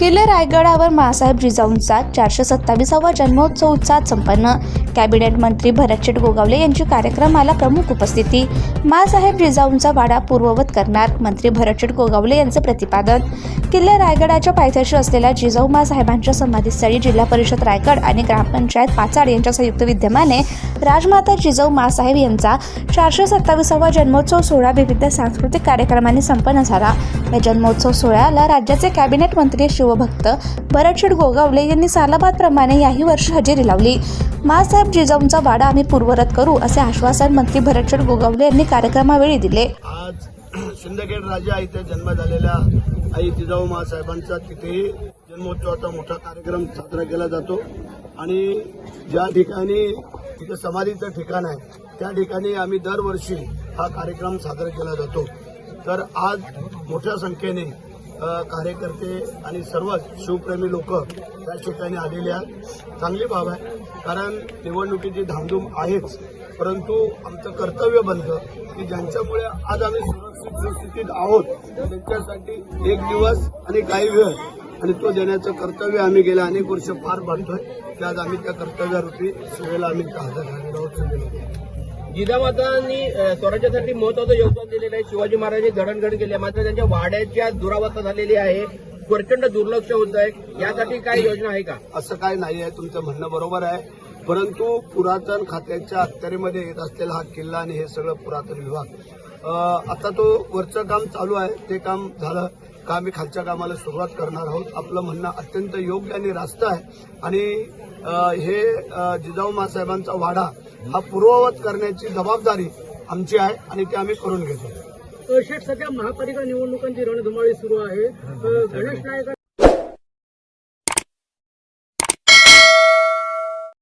किल्ले रायगडावर मासाहेब जिजाऊंचा चारशे सत्तावीसावा जन्मोत्सव उत्साहात संपन्न. कॅबिनेट मंत्री भरतशेठ गोगावले यांची कार्यक्रमाला प्रमुख उपस्थिती. मासाहेब जिजाऊंचा वाडा पूर्ववत करणार मंत्री भरतशेठ गोगावले यांचं प्रतिपादन. किल्ले रायगडाच्या पायथ्याशी असलेल्या जिजाऊ मासाहेबांच्या समाधीस्थळी जिल्हा परिषद रायगड आणि ग्रामपंचायत पाचाड यांच्या संयुक्त विद्यमाने राजमाता जिजाऊ मासाहेब यांचा चारशे सत्तावीसावा जन्मोत्सव सोहळा विविध सांस्कृतिक कार्यक्रमांनी संपन्न झाला. या जन्मोत्सव सोहळ्याला राज्याचे कॅबिनेट मंत्री शिव शिवभक्त भरतशेठ गोगावले यांनी सालाबादप्रमाणे याही वर्षी हजेरी लावली. मासाहेब जिजाऊंचा वाडा आम्ही पूर्वरत करू असे आश्वासन मंत्री भरतशेठ गोगावले यांनी कार्यक्रमावेळी दिले. आज सिंदखेड राजा इथे जन्म झालेल्या आई जिजाऊ मासाहेबांचा तिथेही जन्मोत्सवाचा मोठा कार्यक्रम साजरा केला जातो. आणि ज्या ठिकाणी तिथे समाधीचं ठिकाण आहे त्या ठिकाणी आम्ही दरवर्षी हा कार्यक्रम साजरा केला जातो. तर आज मोठ्या संख्येने कार्यकर्ते आणि सर्व शिवप्रेमी लोक त्या ठिकाणी आलेले आहेत चांगली बाब आहे. कारण निवडणुकीची धामधूम आहेच. परंतु आमचं कर्तव्य बनतं की ज्यांच्यामुळे आज आम्ही सुरक्षित परिस्थितीत आहोत त्यांच्यासाठी एक दिवस आणि काही वेळ आणि तो देण्याचं कर्तव्य आम्ही गेल्या अनेक वर्ष पार पाडतोय की आज आम्ही त्या कर्तव्यारूपी सेवेला आम्ही हजर झालेलो आहोत. जिजामातांनी स्वराज्यासाठी महत्वाचं योगदान दिलेलं आहे. शिवाजी महाराजांनी जडणघडण केली आहे. मात्र त्यांच्या वाड्याच्या दुरावस्था झालेली आहे. प्रचंड दुर्लक्ष होत आहे. यासाठी काय योजना आहे का? असं काय नाही आहे. तुमचं म्हणणं बरोबर आहे. परंतु पुरातन खात्याच्या अखत्यारीमध्ये येत असलेला हा किल्ला आणि हे सगळं पुरातन विभाग. आता तो वरचं काम चालू आहे. ते काम झालं. का आम्ही खालच्या कामाला सुरुवात करणार आहोत. आपलं म्हणणं अत्यंत योग्य आणि रास्त आहे. आणि हे जिजाऊ मासाहेबांचा वाडा हा पूर्ववत करण्याची जबाबदारी आमची आहे आणि ती आम्ही करून घेतो. शेठ सध्या महापालिका निवडणुकांची रणधुमाळी सुरू आहे. गणेश नायक